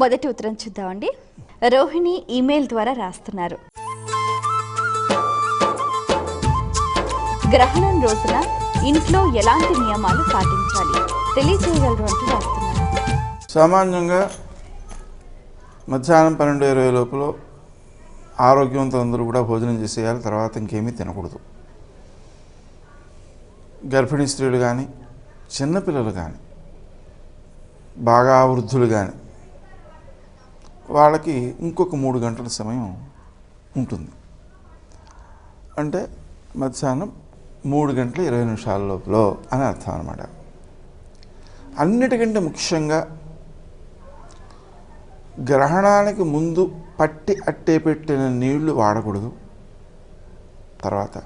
మొదటి ఉత్తరం చూద్దామండి. రోహిణి ఈమెయిల్ ద్వారా రాస్తున్నారు. గ్రహణం రోజున ఇంట్లో ఎలాంటి నియమాలు పాటించాలి? తెలియజేయగలరు అంటూ రాస్తున్నారు. సామాన్యంగా మధ్యాహ్నం పన్నెండు ఇరవై లోపల ఆరోగ్యవంతులందరూ కూడా భోజనం చేసేయాలి తర్వాత ఇంకేమీ తినకూడదు. గర్భిణీ స్త్రీలు కానీ చిన్నపిల్లలు కానీ బాగా వృద్ధులు కానీ వాళ్ళకి ఇంకొక మూడు గంటల సమయం ఉంటుంది. అంటే మధ్యాహ్నం మూడు గంటల ఇరవై నిమిషాల లోపల అని అర్థం అనమాట అన్నిటికంటే ముఖ్యంగా గ్రహణానికి ముందు పట్టి అట్టే పెట్టిన నీళ్ళు వాడకూడదు. తర్వాత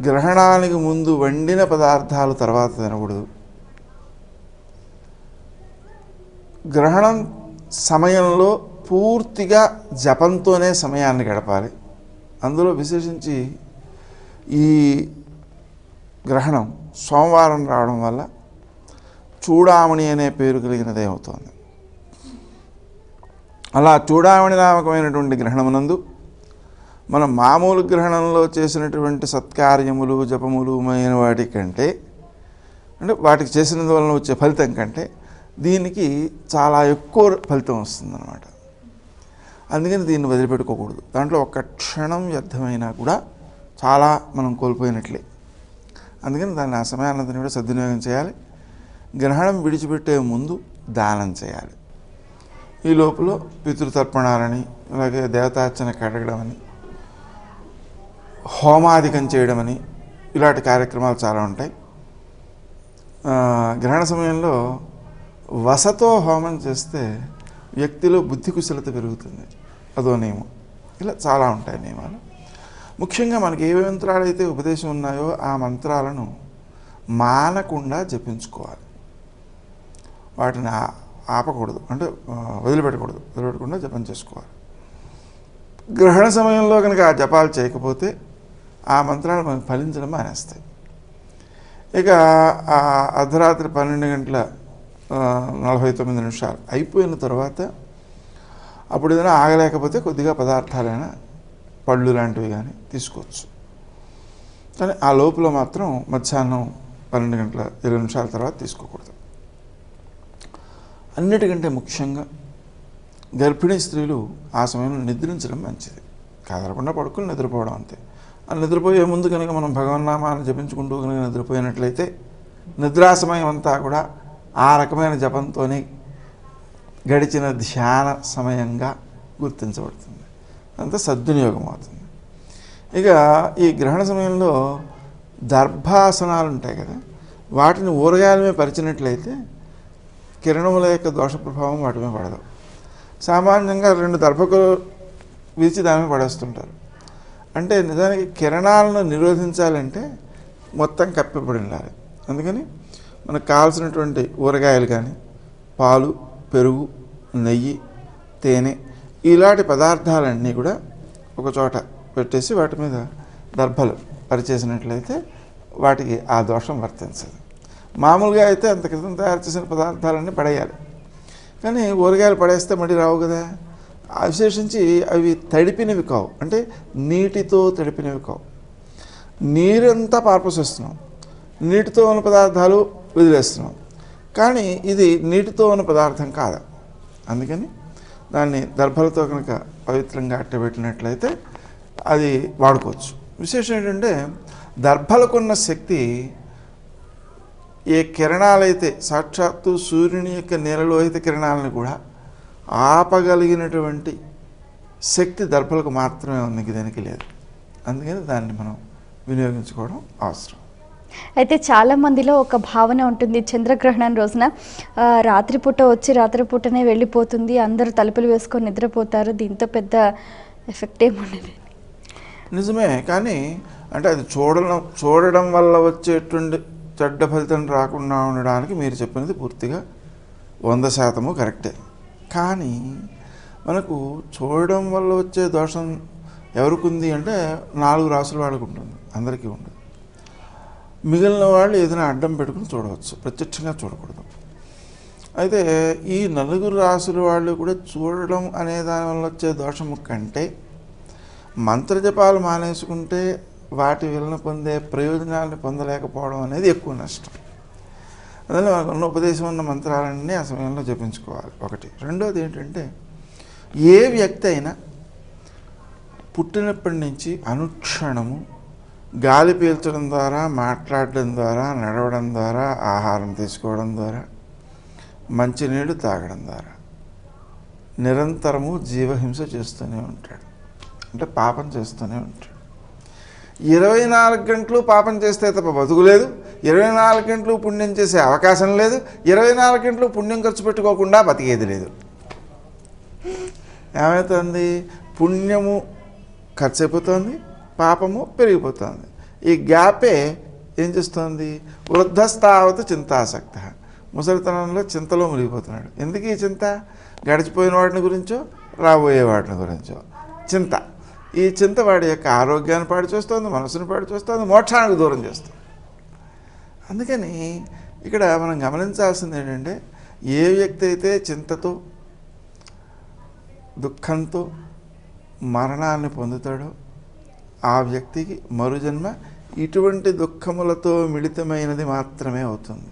గ్రహణానికి ముందు వండిన పదార్థాలు తర్వాత తినకూడదు. గ్రహణం సమయంలో పూర్తిగా జపంతోనే సమయాన్ని గడపాలి. అందులో విశేషించి ఈ గ్రహణం సోమవారం రావడం వల్ల చూడామణి అనే పేరు కలిగినదే అవుతోంది. అలా చూడామణి నామకమైనటువంటి గ్రహణమునందు మనం మామూలు గ్రహణంలో చేసినటువంటి సత్కార్యములు జపములు మొదలైన వాటి కంటే అంటే వాటికి చేసినందువలన వచ్చే ఫలితం కంటే దీనికి చాలా ఎక్కువ ఫలితం వస్తుందన్నమాట. అందుకని దీన్ని వదిలిపెట్టుకోకూడదు. దాంట్లో ఒక్క క్షణం వ్యర్థమైనా కూడా చాలా మనం కోల్పోయినట్లే. అందుకని దాన్ని ఆ సమయానంతని కూడా సద్వినియోగం చేయాలి. గ్రహణం విడిచిపెట్టే ముందు దానం చేయాలి. ఈ లోపల పితృతర్పణాలని అలాగే దేవతార్చన కడగడం అని హోమాధికం అని ఇలాంటి కార్యక్రమాలు చాలా ఉంటాయి. గ్రహణ సమయంలో వసతో హోమం చేస్తే వ్యక్తిలో బుద్ధి కుశలత పెరుగుతుంది. అదో నియమం. ఇలా చాలా ఉంటాయి నియమాలు. ముఖ్యంగా మనకి ఏ మంత్రాలు అయితే ఉపదేశం ఉన్నాయో ఆ మంత్రాలను మానకుండా జపించుకోవాలి. వాటిని ఆపకూడదు. అంటే వదిలిపెట్టకూడదు. వదిలిపెట్టకుండా జపం చేసుకోవాలి. గ్రహణ సమయంలో కనుక ఆ జపాలు చేయకపోతే ఆ మంత్రాలు మనకు ఫలించడం మానేస్తాయి. ఇక ఆ అర్ధరాత్రి పన్నెండు గంటల నలభై తొమ్మిది నిమిషాలు. అయిపోయిన తర్వాత అప్పుడు ఏదైనా ఆగలేకపోతే కొద్దిగా పదార్థాలైనా పళ్ళు లాంటివి కానీ తీసుకోవచ్చు. కానీ ఆ లోపల మాత్రం మధ్యాహ్నం పన్నెండు గంటల ఇరవై నిమిషాల తర్వాత తీసుకోకూడదు. అన్నిటికంటే ముఖ్యంగా గర్భిణీ స్త్రీలు ఆ సమయంలో నిద్రించడం మంచిది. కదలకుండా పడుకుని నిద్రపోవడం అంతే. ఆ నిద్రపోయే ముందు కనుక మనం భగవన్నామాన్ని జపించుకుంటూ కనుక నిద్రపోయినట్లయితే నిద్రా సమయం అంతా కూడా ఆ రకమైన జపంతోనే గడిచిన ధ్యాన సమయంగా గుర్తించబడుతుంది. అంతా సద్వినియోగం అవుతుంది. ఇక ఈ గ్రహణ సమయంలో దర్భాసనాలు ఉంటాయి కదా వాటిని ఊరగాయల మీద పరిచినట్లయితే కిరణముల యొక్క దోష ప్రభావం వాటి మీద పడదు. సామాన్యంగా రెండు దర్భకులు విరిచి దాని మీద పడేస్తుంటారు. అంటే నిజానికి కిరణాలను నిరోధించాలంటే మొత్తం కప్పిపడి ఉండాలి. అందుకని మనకు కావాల్సినటువంటి ఊరగాయలు కానీ పాలు పెరుగు నెయ్యి తేనె ఇలాంటి పదార్థాలన్నీ కూడా ఒక చోట పెట్టేసి వాటి మీద దర్భలు పరిచేసినట్లయితే వాటికి ఆ దోషం వర్తించదు. మామూలుగా అయితే అంత క్రితం తయారు చేసిన పదార్థాలన్నీ పడేయాలి. కానీ ఊరగాయలు పడేస్తే మళ్ళీ రావు కదా. విశేషించి అవి తడిపినవి కావు. అంటే నీటితో తడిపినవి కావు. నీరంతా పారపోసేస్తున్నాం. నీటితో ఉన్న పదార్థాలు వదిలేస్తున్నాం. కానీ ఇది నీటితో ఉన్న పదార్థం కాదు. అందుకని దాన్ని దర్భలతో కనుక పవిత్రంగా అట్టబెట్టినట్లయితే అది వాడుకోవచ్చు. విశేషం ఏంటంటే దర్భలకున్న శక్తి ఏ కిరణాలైతే సాక్షాత్తు సూర్యుని యొక్క నేలలో అయితే కిరణాలను కూడా ఆపగలిగినటువంటి శక్తి దర్భలకు మాత్రమే ఉంది దానికి లేదు. అందుకని దాన్ని మనం వినియోగించుకోవడం అవసరం. అయితే చాలా మందిలో ఒక భావన ఉంటుంది చంద్రగ్రహణం రోజున రాత్రిపూట వచ్చి రాత్రిపూటనే వెళ్ళిపోతుంది అందరూ తలుపులు వేసుకొని నిద్రపోతారు దీంతో పెద్ద ఎఫెక్ట్ ఏముండదు. నిజమే కానీ అంటే అది చూడడం చూడడం వల్ల వచ్చేటువంటి చెడ్డ ఫలితం రాకుండా ఉండడానికి మీరు చెప్పినది పూర్తిగా వంద శాతము కరెక్టే. కానీ మనకు చూడడం వల్ల వచ్చే దోషం ఎవరికి ఉంది అంటే నాలుగు రాసుల వాళ్ళకు ఉంటుంది అందరికీ ఉండదు మిగిలిన వాళ్ళు ఏదైనా అడ్డం పెట్టుకుని చూడవచ్చు. ప్రత్యక్షంగా చూడకూడదు. అయితే ఈ నలుగురు రాసుల వాళ్ళు కూడా చూడడం అనే దాని వల్ల వచ్చే దోషము కంటే మంత్రజపాలు మానేసుకుంటే వాటి వలన పొందే ప్రయోజనాలను పొందలేకపోవడం అనేది ఎక్కువ నష్టం. అందులో మనకు ఉన్న ఉపదేశం ఉన్న మంత్రాలన్నీ ఆ సమయంలో జపించుకోవాలి. ఒకటి. రెండోది ఏంటంటే ఏ వ్యక్తి అయినా పుట్టినప్పటి నుంచి అనుక్షణము గాలి పీల్చడం ద్వారా మాట్లాడడం ద్వారా నడవడం ద్వారా ఆహారం తీసుకోవడం ద్వారా మంచినీళ్ళు తాగడం ద్వారా నిరంతరము జీవహింస చేస్తూనే ఉంటాడు. అంటే పాపం చేస్తూనే ఉంటాడు. ఇరవై నాలుగు గంటలు పాపం చేస్తే తప్ప బతుకులేదు ఇరవై నాలుగు గంటలు పుణ్యం చేసే అవకాశం లేదు. ఇరవై నాలుగు గంటలు పుణ్యం ఖర్చు పెట్టుకోకుండా బతికేది లేదు. ఏమవుతుంది పుణ్యము ఖర్చు అయిపోతుంది. పాపము పెరిగిపోతుంది. ఈ గ్యాపే ఏం చేస్తుంది? వృద్ధస్థావత చింతాసక్త. ముసలితనంలో చింతలో మునిగిపోతున్నాడు. ఎందుకు ఈ చింత? గడిచిపోయిన వాటిని గురించో రాబోయే వాటిని గురించో. చింత. ఈ చింత వాడి యొక్క ఆరోగ్యాన్ని పాడు చేస్తుంది మనసును పాడు చేస్తుంది మోక్షానికి దూరం చేస్తుంది. అందుకని ఇక్కడ మనం గమనించాల్సింది ఏంటంటే ఏ వ్యక్తి అయితే చింతతో దుఃఖంతో మరణాన్ని పొందుతాడో ఆ వ్యక్తికి మరుజన్మ ఇటువంటి దుఃఖములతో మిళితమైనది మాత్రమే అవుతుంది.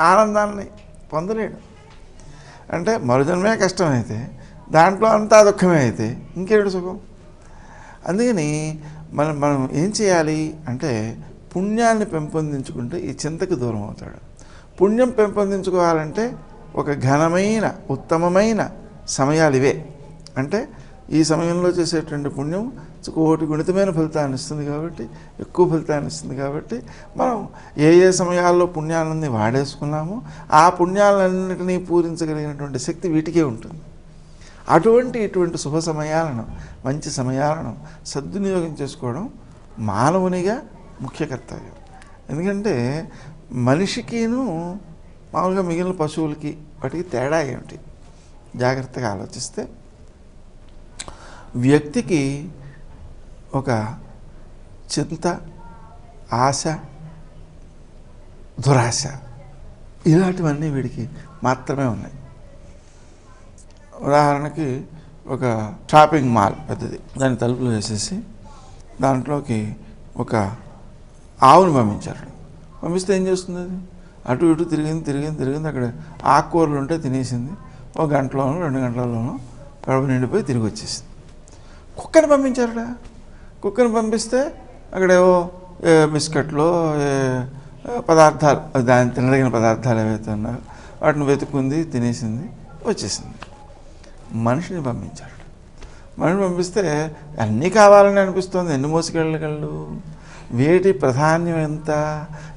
ఆనందాన్ని పొందలేడు. అంటే మరుజన్మే కష్టమైతే దాంట్లో అంతా దుఃఖమే అయితే ఇంకేడు సుఖం? అందుకని మనం మనం ఏం చేయాలి అంటే పుణ్యాన్ని పెంపొందించుకుంటే ఈ చింతకు దూరం అవుతాడు. పుణ్యం పెంపొందించుకోవాలంటే ఒక ఘనమైన ఉత్తమమైన సమయాలు ఇవే. అంటే ఈ సమయంలో చేసేటువంటి పుణ్యం కోటి గుణితమైన ఫలితాన్ని ఇస్తుంది కాబట్టి ఎక్కువ ఫలితాన్ని ఇస్తుంది కాబట్టి మనం ఏ ఏ సమయాల్లో పుణ్యాలన్నీ వాడేసుకున్నామో ఆ పుణ్యాలన్నింటినీ పూరించగలిగినటువంటి శక్తి వీటికే ఉంటుంది. అటువంటి ఇటువంటి శుభ సమయాలను మంచి సమయాలను సద్వినియోగం చేసుకోవడం మానవునిగా ముఖ్య కర్తవ్యం. ఎందుకంటే మనిషికిను మామూలుగా మిగిలిన పశువులకి వాటికి తేడా ఏమిటి? జాగ్రత్తగా ఆలోచిస్తే వ్యక్తికి ఒక చింత ఆశ దురాశ ఇలాంటివన్నీ వీడికి మాత్రమే ఉన్నాయి. ఉదాహరణకి ఒక షాపింగ్ మాల్ పెద్దది. దాని తలుపులు వేసేసి దాంట్లోకి ఒక ఆవును పంపించారు. పంపిస్తే ఏం చేస్తుంది అది అటు ఇటు తిరిగింది తిరిగింది తిరిగింది. అక్కడ ఆకుకూరలు ఉంటే తినేసింది. ఒక గంటలోనూ రెండు గంటలలోనూ కడుపు నిండిపోయి తిరిగి వచ్చేసింది కుక్కని పంపించారట కుక్కని పంపిస్తే అక్కడేవో ఏ బిస్కెట్లు పదార్థాలు దాన్ని దాని తినదగిన పదార్థాలు ఏవైతే ఉన్నాయో వాటిని వెతుక్కుంది తినేసింది వచ్చేసింది. మనిషిని పంపించాడు మనిషిని పంపిస్తే అన్నీ కావాలని అనిపిస్తుంది. ఎన్ని మోసుకెళ్ళగలడు? వేటి ప్రాధాన్యం ఎంత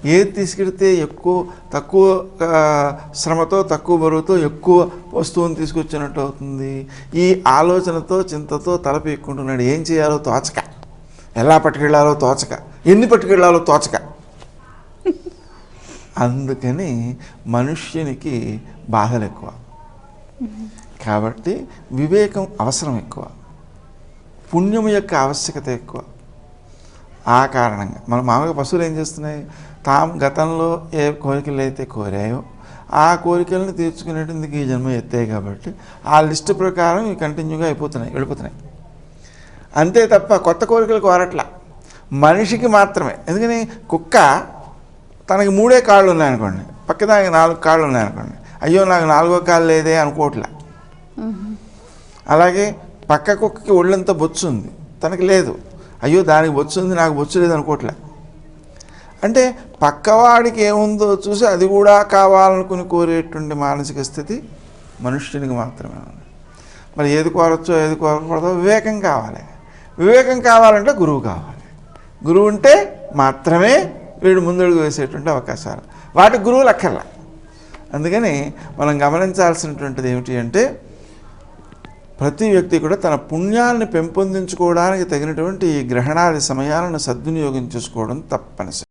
ఏది తీసుకెడితే ఎక్కువ తక్కువ శ్రమతో తక్కువ బరువుతో ఎక్కువ వస్తువుని తీసుకొచ్చినట్టు అవుతుంది? ఈ ఆలోచనతో చింతతో తల పీక్కుంటున్నాడు ఏం చేయాలో తోచక. ఎలా పట్టుకెళ్ళాలో తోచక. ఎన్ని పట్టుకెళ్ళాలో తోచక. అందుకని మనుష్యునికి బాధలు ఎక్కువ కాబట్టి వివేకం అవసరం ఎక్కువ పుణ్యం యొక్క ఆవశ్యకత ఎక్కువ. ఆ కారణంగా. మన మామూలుగా పశువులు ఏం చేస్తున్నాయి? తాము గతంలో ఏ కోరికలు అయితే కోరాయో ఆ కోరికలను తీర్చుకునేందుకు ఈ జన్మ ఎత్తాయి కాబట్టి ఆ లిస్టు ప్రకారం ఇవి కంటిన్యూగా అయిపోతున్నాయి వెళ్ళిపోతున్నాయి. అంతే తప్ప కొత్త కోరికలు కోరట్లా. మనిషికి మాత్రమే. ఎందుకని? కుక్క తనకి మూడే కాళ్ళు ఉన్నాయనుకోండి. పక్క దానికి నాలుగు కాళ్ళు ఉన్నాయనుకోండి. అయ్యో నాకు నాలుగో కాళ్ళు లేదే అనుకోవట్లే. అలాగే పక్క కుక్కకి ఒళ్ళంతా బొచ్చు ఉంది. తనకి లేదు. అయ్యో దానికి వచ్చింది నాకు వచ్చలేదు అనుకోవట్లే. అంటే పక్కవాడికి ఏముందో చూసి అది కూడా కావాలనుకుని కోరేటువంటి మానసిక స్థితి మనుష్యునికి మాత్రమే ఉంది. మరి ఏది కోరచ్చో ఏది కోరకూడదో వివేకం కావాలి. వివేకం కావాలంటే గురువు కావాలి. గురువు ఉంటే మాత్రమే వీడు ముందడుగు వేసేటువంటి అవకాశాలు. వాటి గురువులు అక్కర్లా. అందుకని మనం గమనించాల్సినటువంటిది ఏమిటి అంటే ప్రతి వ్యక్తి కూడా తన పుణ్యాన్ని పెంపొందించుకోవడానికి తగినటువంటి ఈ గ్రహణాది సమయాలను సద్వినియోగం చేసుకోవడం తప్పనిసరి.